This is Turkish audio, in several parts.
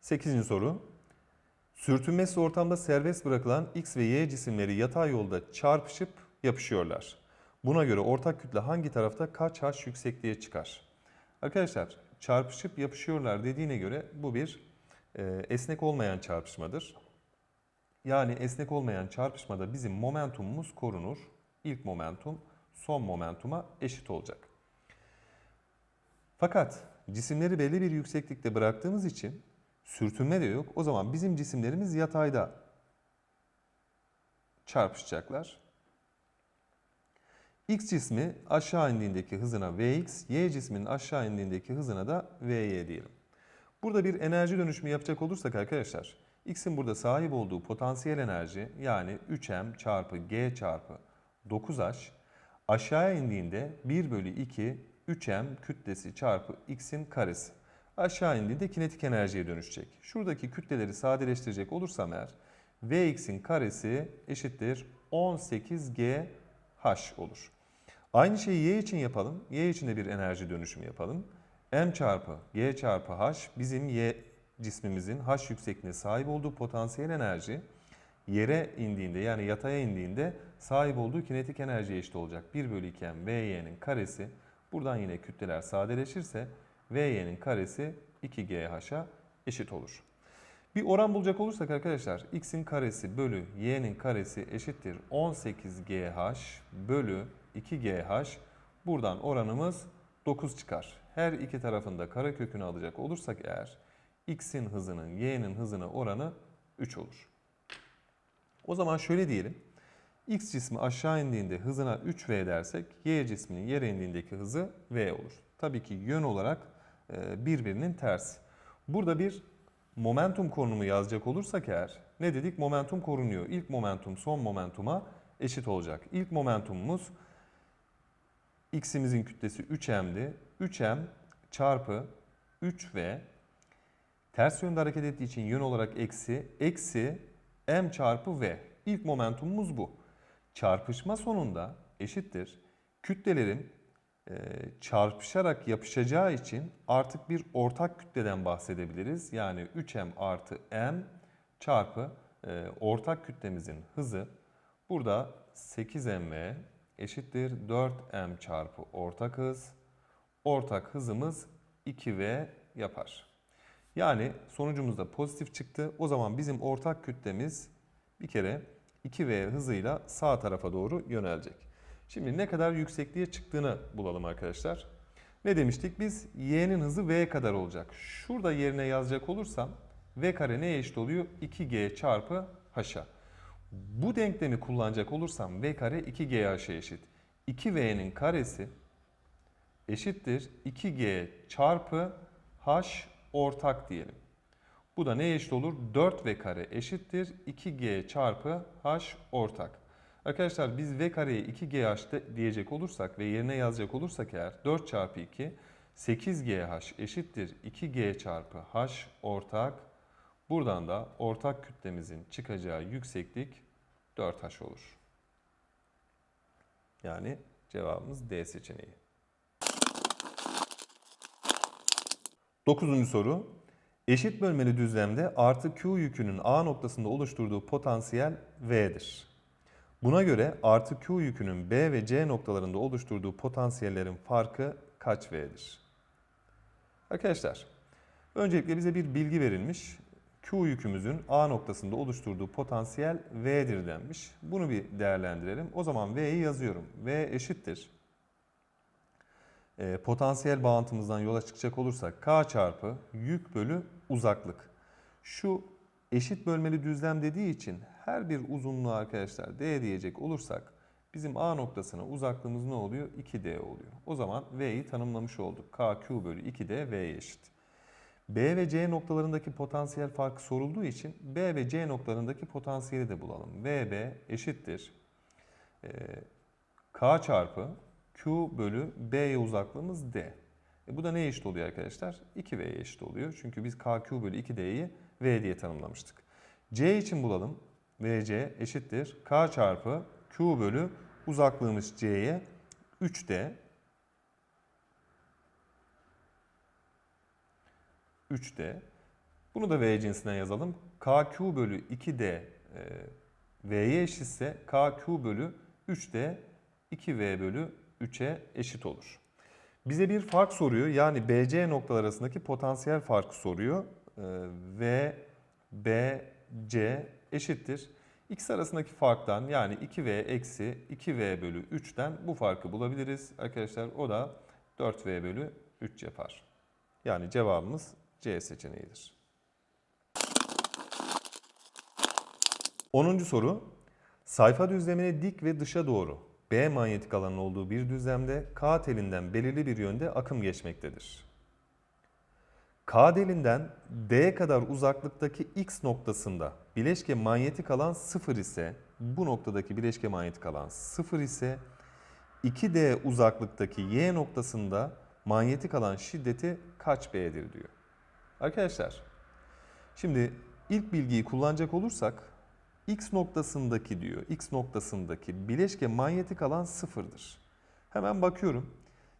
Sekizinci soru. Sürtünmesiz ortamda serbest bırakılan X ve Y cisimleri yatay yolda çarpışıp yapışıyorlar. Buna göre ortak kütle hangi tarafta kaç h yüksekliğe çıkar? Arkadaşlar çarpışıp yapışıyorlar dediğine göre bu bir e, esnek olmayan çarpışmadır. Yani esnek olmayan çarpışmada bizim momentumumuz korunur. İlk momentum son momentuma eşit olacak. Fakat cisimleri belli bir yükseklikte bıraktığımız için sürtünme de yok. O zaman bizim cisimlerimiz yatayda çarpışacaklar. X cismi aşağı indiğindeki hızına Vx, Y cisminin aşağı indiğindeki hızına da Vy diyelim. Burada bir enerji dönüşümü yapacak olursak arkadaşlar, X'in burada sahip olduğu potansiyel enerji yani 3m çarpı g çarpı 9h aşağıya indiğinde 1 bölü 2 3m kütlesi çarpı x'in karesi. Aşağı indiğinde kinetik enerjiye dönüşecek. Şuradaki kütleleri sadeleştirecek olursam eğer Vx'in karesi eşittir 18G H olur. Aynı şeyi Y için yapalım. Y için de bir enerji dönüşümü yapalım. M çarpı G çarpı H bizim Y cismimizin H yüksekliğine sahip olduğu potansiyel enerji yere indiğinde yani yataya indiğinde sahip olduğu kinetik enerjiye eşit olacak. 1 bölü 2 M Vy'nin karesi buradan yine kütleler sadeleşirse Vy'nin karesi 2GH'a eşit olur. Bir oran bulacak olursak arkadaşlar x'in karesi bölü y'nin karesi eşittir 18GH bölü 2GH. Buradan oranımız 9 çıkar. Her iki tarafında karekökünü alacak olursak eğer x'in hızının y'nin hızına oranı 3 olur. O zaman şöyle diyelim. X cismi aşağı indiğinde hızına 3v dersek y cisminin yere indiğindeki hızı v olur. Tabii ki yön olarak e, birbirinin tersi. Burada bir momentum konumu yazacak olursak eğer ne dedik? Momentum korunuyor. İlk momentum son momentuma eşit olacak. İlk momentumumuz x'imizin kütlesi 3m'di. 3m çarpı 3v ters yönde hareket ettiği için yön olarak eksi eksi m çarpı v. İlk momentumumuz bu. Çarpışma sonunda eşittir. Kütlelerin e, çarpışarak yapışacağı için artık bir ortak kütleden bahsedebiliriz. Yani 3m artı m çarpı e, ortak kütlemizin hızı burada 8mv eşittir 4m çarpı ortak hız. Ortak hızımız 2v yapar. Yani sonucumuzda pozitif çıktı. O zaman bizim ortak kütlemiz bir kere 2v hızıyla sağ tarafa doğru yönelecek. Şimdi ne kadar yüksekliğe çıktığını bulalım arkadaşlar. Ne demiştik? Biz y'nin hızı v kadar olacak. Şurada yerine yazacak olursam v kare neye eşit oluyor? 2g çarpı h'a. Bu denklemi kullanacak olursam v kare 2gh'a eşit. 2v'nin karesi eşittir 2g çarpı h ortak diyelim. Bu da neye eşit olur? 4v kare eşittir 2g çarpı h ortak. Arkadaşlar biz v kareye 2gh diyecek olursak ve yerine yazacak olursak eğer 4 çarpı 2 8gh eşittir 2g çarpı h ortak. Buradan da ortak kütlemizin çıkacağı yükseklik 4h olur. Yani cevabımız D seçeneği. Dokuzuncu soru. Eşit bölmeli düzlemde artı Q yükünün A noktasında oluşturduğu potansiyel V'dir. Buna göre artı Q yükünün B ve C noktalarında oluşturduğu potansiyellerin farkı kaç V'dir? Arkadaşlar, öncelikle bize bir bilgi verilmiş. Q yükümüzün A noktasında oluşturduğu potansiyel V'dir denmiş. Bunu bir değerlendirelim. O zaman V'yi yazıyorum. V eşittir. E, potansiyel bağıntımızdan yola çıkacak olursak K çarpı yük bölü uzaklık. Şu eşit bölmeli düzlem dediği için her bir uzunluğu arkadaşlar D diyecek olursak bizim A noktasına uzaklığımız ne oluyor? 2D oluyor. O zaman V'yi tanımlamış olduk. KQ bölü 2D V'ye eşit. B ve C noktalarındaki potansiyel farkı sorulduğu için B ve C noktalarındaki potansiyeli de bulalım. VB eşittir. Ee, K çarpı Q bölü B'ye uzaklığımız D. E bu da neye eşit oluyor arkadaşlar? 2V'ye eşit oluyor. Çünkü biz KQ bölü 2D'yi V diye tanımlamıştık. C için bulalım. VC eşittir. K çarpı Q bölü uzaklığımız C'ye 3D 3D. Bunu da V cinsinden yazalım. KQ bölü 2D e, V'ye eşitse KQ bölü 3D 2V bölü 3'e eşit olur. Bize bir fark soruyor. Yani BC noktalar arasındaki potansiyel farkı soruyor. E, V, B, C eşittir. İkisi arasındaki farktan yani 2V eksi 2V bölü 3'ten bu farkı bulabiliriz. Arkadaşlar o da 4V bölü 3 yapar. Yani cevabımız C seçeneğidir. 10. soru. Sayfa düzlemine dik ve dışa doğru B manyetik alanın olduğu bir düzlemde K telinden belirli bir yönde akım geçmektedir. K delinden D kadar uzaklıktaki X noktasında bileşke manyetik alan 0 ise bu noktadaki bileşke manyetik alan 0 ise 2D uzaklıktaki Y noktasında manyetik alan şiddeti kaç B'dir diyor. Arkadaşlar şimdi ilk bilgiyi kullanacak olursak X noktasındaki diyor. X noktasındaki bileşke manyetik alan sıfırdır. Hemen bakıyorum.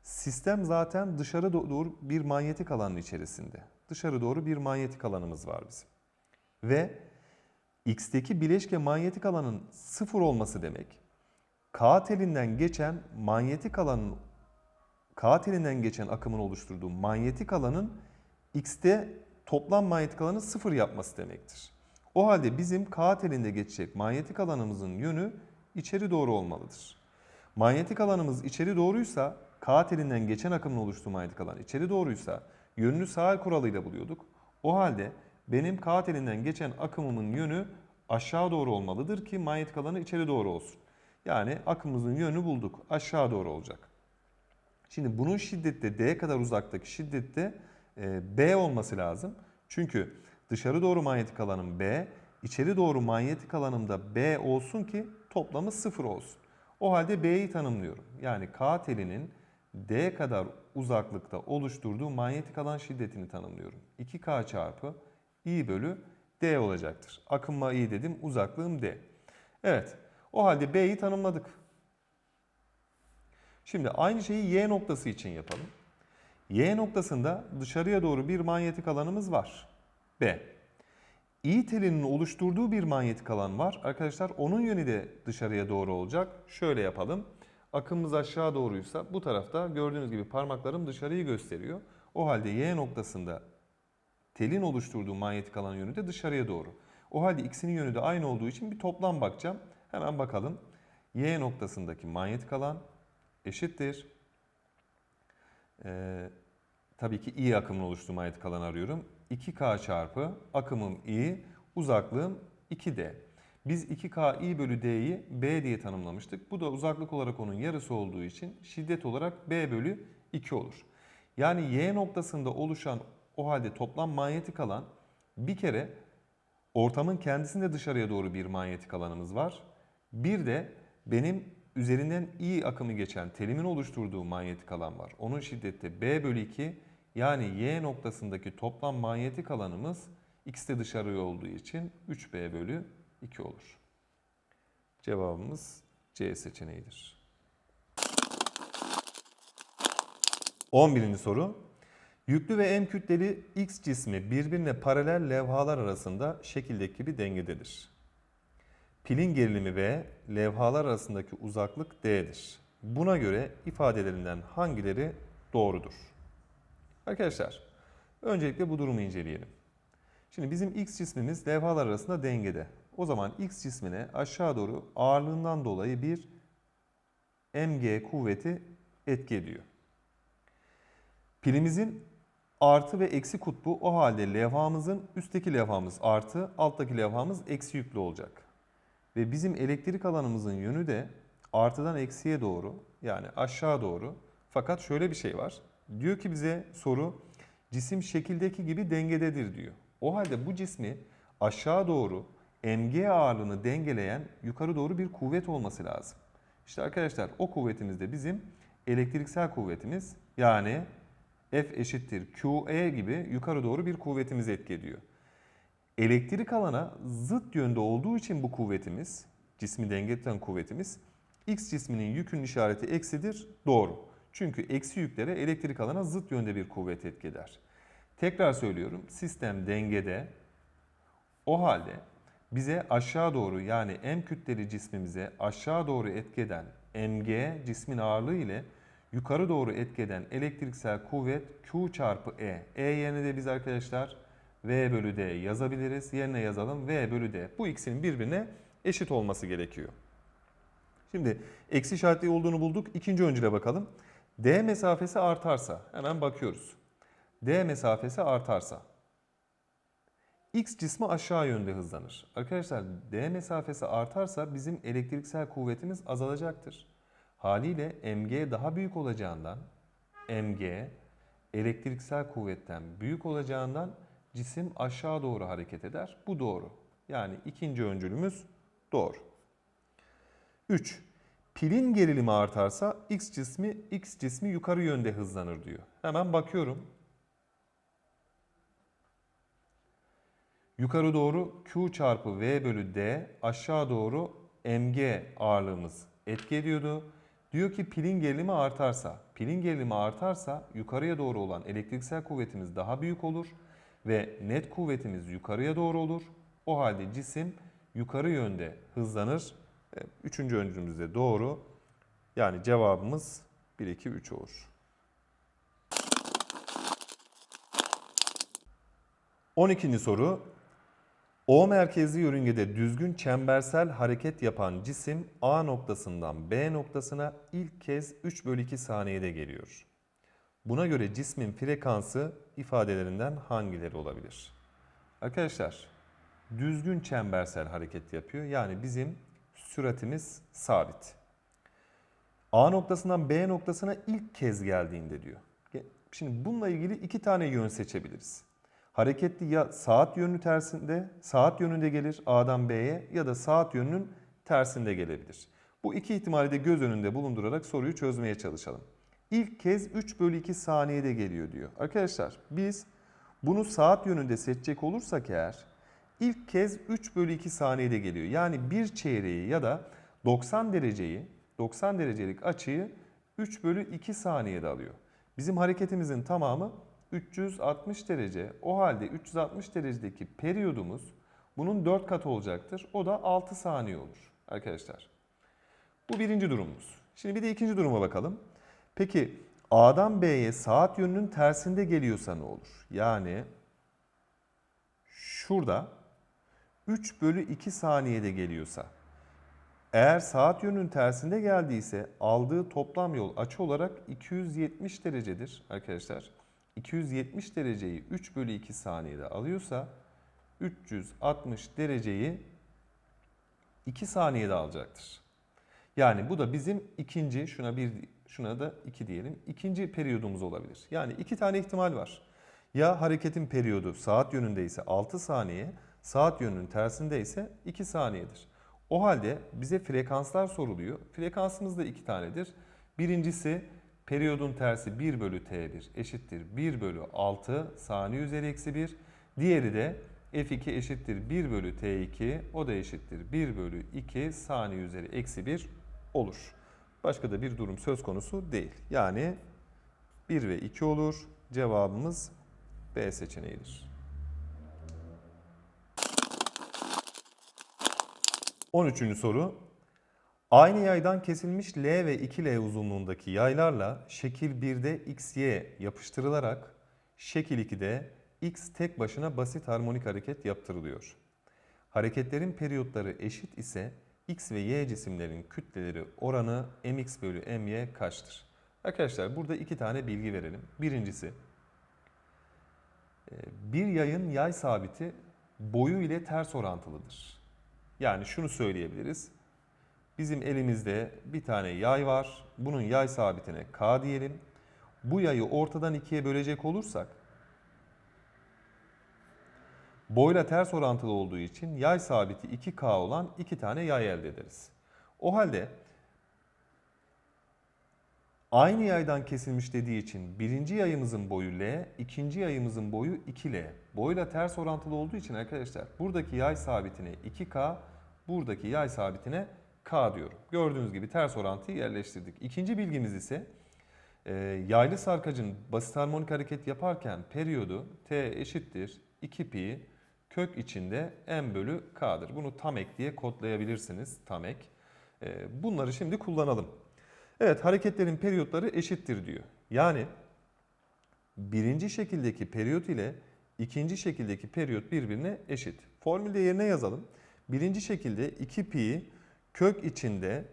Sistem zaten dışarı doğru bir manyetik alanın içerisinde. Dışarı doğru bir manyetik alanımız var bizim. Ve X'teki bileşke manyetik alanın sıfır olması demek. K telinden geçen manyetik alanın K telinden geçen akımın oluşturduğu manyetik alanın X'te toplam manyetik alanı sıfır yapması demektir. O halde bizim K telinde geçecek manyetik alanımızın yönü içeri doğru olmalıdır. Manyetik alanımız içeri doğruysa K telinden geçen akımın oluştuğu manyetik alan içeri doğruysa yönünü sağ el kuralıyla buluyorduk. O halde benim K telinden geçen akımımın yönü aşağı doğru olmalıdır ki manyetik alanı içeri doğru olsun. Yani akımımızın yönünü bulduk. Aşağı doğru olacak. Şimdi bunun şiddette D kadar uzaktaki şiddette e, B olması lazım. Çünkü dışarı doğru manyetik alanım B, içeri doğru manyetik alanımda B olsun ki toplamı sıfır olsun. O halde B'yi tanımlıyorum. Yani K telinin D kadar uzaklıkta oluşturduğu manyetik alan şiddetini tanımlıyorum. 2K çarpı I bölü D olacaktır. Akımma I dedim, uzaklığım D. Evet, o halde B'yi tanımladık. Şimdi aynı şeyi Y noktası için yapalım. Y noktasında dışarıya doğru bir manyetik alanımız var. B. İ telinin oluşturduğu bir manyetik alan var. Arkadaşlar onun yönü de dışarıya doğru olacak. Şöyle yapalım. Akımımız aşağı doğruysa bu tarafta gördüğünüz gibi parmaklarım dışarıyı gösteriyor. O halde Y noktasında telin oluşturduğu manyetik alan yönü de dışarıya doğru. O halde ikisinin yönü de aynı olduğu için bir toplam bakacağım. Hemen bakalım. Y noktasındaki manyetik alan eşittir. Ee, tabii ki I akımın oluştuğu manyetik alanı arıyorum. 2K çarpı akımım I, uzaklığım 2D. Biz 2K I bölü D'yi B diye tanımlamıştık. Bu da uzaklık olarak onun yarısı olduğu için şiddet olarak B bölü 2 olur. Yani Y noktasında oluşan o halde toplam manyetik alan bir kere ortamın kendisinde dışarıya doğru bir manyetik alanımız var. Bir de benim üzerinden I akımı geçen telimin oluşturduğu manyetik alan var. Onun şiddeti B bölü 2 yani Y noktasındaki toplam manyetik alanımız X de dışarıya olduğu için 3B bölü 2 olur. Cevabımız C seçeneğidir. 11. soru. Yüklü ve M kütleli X cismi birbirine paralel levhalar arasında şekildeki gibi dengededir. Pilin gerilimi V, levhalar arasındaki uzaklık D'dir. Buna göre ifadelerinden hangileri doğrudur? Arkadaşlar, öncelikle bu durumu inceleyelim. Şimdi bizim X cismimiz levhalar arasında dengede. O zaman X cismine aşağı doğru ağırlığından dolayı bir mg kuvveti etki ediyor. Pilimizin artı ve eksi kutbu o halde levhamızın üstteki levhamız artı, alttaki levhamız eksi yüklü olacak. Ve bizim elektrik alanımızın yönü de artıdan eksiye doğru yani aşağı doğru. Fakat şöyle bir şey var. Diyor ki bize soru cisim şekildeki gibi dengededir diyor. O halde bu cismi aşağı doğru mg ağırlığını dengeleyen yukarı doğru bir kuvvet olması lazım. İşte arkadaşlar o kuvvetimiz de bizim elektriksel kuvvetimiz yani F eşittir QE gibi yukarı doğru bir kuvvetimiz etki ediyor. Elektrik alana zıt yönde olduğu için bu kuvvetimiz cismi denge kuvvetimiz. X cisminin yükünün işareti eksidir. Doğru. Çünkü eksi yüklere elektrik alana zıt yönde bir kuvvet etki eder. Tekrar söylüyorum. Sistem dengede. O halde bize aşağı doğru yani M kütleli cismimize aşağı doğru etki eden mg cismin ağırlığı ile yukarı doğru etki eden elektriksel kuvvet Q çarpı E. E yerine de biz arkadaşlar V bölü D yazabiliriz. Yerine yazalım V bölü D. Bu ikisinin birbirine eşit olması gerekiyor. Şimdi eksi işaretli olduğunu bulduk. İkinci öncüle bakalım. D mesafesi artarsa hemen bakıyoruz. D mesafesi artarsa X cismi aşağı yönde hızlanır. Arkadaşlar D mesafesi artarsa bizim elektriksel kuvvetimiz azalacaktır. Haliyle mg daha büyük olacağından mg elektriksel kuvvetten büyük olacağından cisim aşağı doğru hareket eder. Bu doğru. Yani ikinci öncülümüz doğru. 3. Pilin gerilimi artarsa X cismi X cismi yukarı yönde hızlanır diyor. Hemen bakıyorum. Yukarı doğru Q çarpı V bölü D aşağı doğru mg ağırlığımız etki ediyordu. Diyor ki pilin gerilimi artarsa, pilin gerilimi artarsa yukarıya doğru olan elektriksel kuvvetimiz daha büyük olur ve net kuvvetimiz yukarıya doğru olur. O halde cisim yukarı yönde hızlanır. E, Üçüncü öncülümüz de doğru. Yani cevabımız 1, 2, 3 olur. 12. soru. O merkezli yörüngede düzgün çembersel hareket yapan cisim A noktasından B noktasına ilk kez 3 bölü 2 saniyede geliyor. Buna göre cismin frekansı ifadelerinden hangileri olabilir? Arkadaşlar düzgün çembersel hareket yapıyor. Yani bizim süratimiz sabit. A noktasından B noktasına ilk kez geldiğinde diyor. Şimdi bununla ilgili iki tane yön seçebiliriz. Hareketli ya saat yönü tersinde, saat yönünde gelir A'dan B'ye ya da saat yönünün tersinde gelebilir. Bu iki ihtimali de göz önünde bulundurarak soruyu çözmeye çalışalım. İlk kez 3 bölü 2 saniyede geliyor diyor. Arkadaşlar biz bunu saat yönünde seçecek olursak eğer ilk kez 3 bölü 2 saniyede geliyor. Yani bir çeyreği ya da 90 dereceyi, 90 derecelik açıyı 3 bölü 2 saniyede alıyor. Bizim hareketimizin tamamı 360 derece. O halde 360 derecedeki periyodumuz bunun 4 katı olacaktır. O da 6 saniye olur arkadaşlar. Bu birinci durumumuz. Şimdi bir de ikinci duruma bakalım. Peki A'dan B'ye saat yönünün tersinde geliyorsa ne olur? Yani şurada 3 bölü 2 saniyede geliyorsa eğer saat yönünün tersinde geldiyse aldığı toplam yol açı olarak 270 derecedir arkadaşlar. 270 dereceyi 3 bölü 2 saniyede alıyorsa 360 dereceyi 2 saniyede alacaktır. Yani bu da bizim ikinci, şuna bir, şuna da 2 diyelim, ikinci periyodumuz olabilir. Yani iki tane ihtimal var. Ya hareketin periyodu saat yönünde ise 6 saniye, saat yönünün tersinde ise 2 saniyedir. O halde bize frekanslar soruluyor. Frekansımız da iki tanedir. Birincisi periyodun tersi 1 bölü t1 eşittir 1 bölü 6 saniye üzeri eksi 1. Diğeri de f2 eşittir 1 bölü t2 o da eşittir 1 bölü 2 saniye üzeri eksi 1 olur. Başka da bir durum söz konusu değil. Yani 1 ve 2 olur. Cevabımız B seçeneğidir. 13. soru. Aynı yaydan kesilmiş L ve 2L uzunluğundaki yaylarla şekil 1'de XY yapıştırılarak şekil 2'de X tek başına basit harmonik hareket yaptırılıyor. Hareketlerin periyotları eşit ise X ve Y cisimlerin kütleleri oranı mx bölü my kaçtır? Arkadaşlar burada iki tane bilgi verelim. Birincisi e, bir yayın yay sabiti boyu ile ters orantılıdır. Yani şunu söyleyebiliriz. Bizim elimizde bir tane yay var. Bunun yay sabitine K diyelim. Bu yayı ortadan ikiye bölecek olursak boyla ters orantılı olduğu için yay sabiti 2K olan iki tane yay elde ederiz. O halde aynı yaydan kesilmiş dediği için birinci yayımızın boyu L, ikinci yayımızın boyu 2L. Boyla ters orantılı olduğu için arkadaşlar buradaki yay sabitine 2K, buradaki yay sabitine K diyorum. Gördüğünüz gibi ters orantıyı yerleştirdik. İkinci bilgimiz ise e, yaylı sarkacın basit harmonik hareket yaparken periyodu T eşittir 2 pi kök içinde m bölü k'dır. Bunu tam ek diye kodlayabilirsiniz. Tam ek. E, bunları şimdi kullanalım. Evet hareketlerin periyotları eşittir diyor. Yani birinci şekildeki periyot ile ikinci şekildeki periyot birbirine eşit. Formülde yerine yazalım. Birinci şekilde 2 pi kök içinde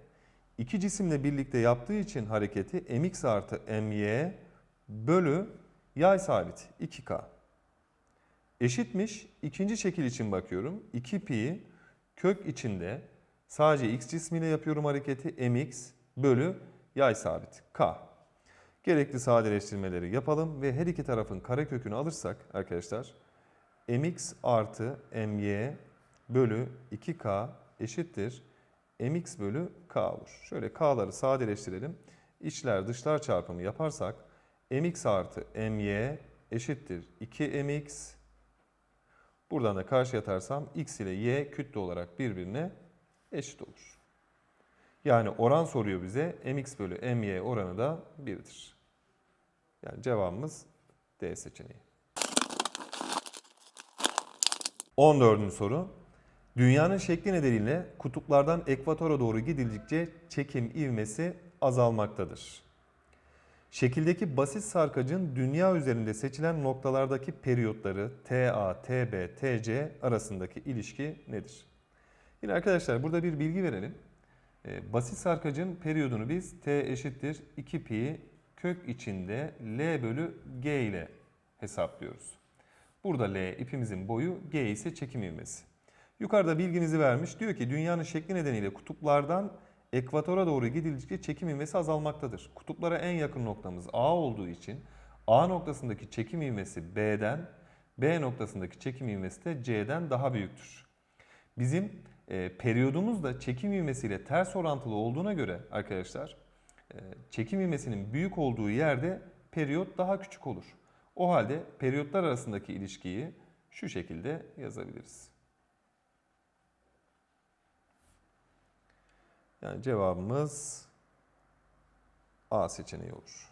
iki cisimle birlikte yaptığı için hareketi mx artı my bölü yay sabit 2k. Eşitmiş. İkinci şekil için bakıyorum. 2 pi kök içinde sadece x cismiyle yapıyorum hareketi mx bölü yay sabit k. Gerekli sadeleştirmeleri yapalım ve her iki tarafın karekökünü alırsak arkadaşlar mx artı my bölü 2k eşittir mx bölü k olur. Şöyle k'ları sadeleştirelim. İçler dışlar çarpımı yaparsak mx artı my eşittir 2mx. Buradan da karşıya atarsam x ile y kütle olarak birbirine eşit olur. Yani oran soruyor bize. mx bölü my oranı da 1'dir. Yani cevabımız D seçeneği. 14. soru. Dünyanın şekli nedeniyle kutuplardan ekvatora doğru gidildikçe çekim ivmesi azalmaktadır. Şekildeki basit sarkacın dünya üzerinde seçilen noktalardaki periyotları TA, TB, TC arasındaki ilişki nedir? Yine arkadaşlar burada bir bilgi verelim. Ee, Basit sarkacın periyodunu biz T eşittir 2 pi kök içinde L bölü G ile hesaplıyoruz. Burada L ipimizin boyu, G ise çekim ivmesi. Yukarıda bilginizi vermiş. Diyor ki dünyanın şekli nedeniyle kutuplardan ekvatora doğru gidildikçe çekim ivmesi azalmaktadır. Kutuplara en yakın noktamız A olduğu için A noktasındaki çekim ivmesi B'den, B noktasındaki çekim ivmesi de C'den daha büyüktür. Bizim e, periyodumuz da çekim ivmesiyle ters orantılı olduğuna göre arkadaşlar e, çekim ivmesinin büyük olduğu yerde periyot daha küçük olur. O halde periyotlar arasındaki ilişkiyi şu şekilde yazabiliriz. Yani cevabımız A seçeneği olur.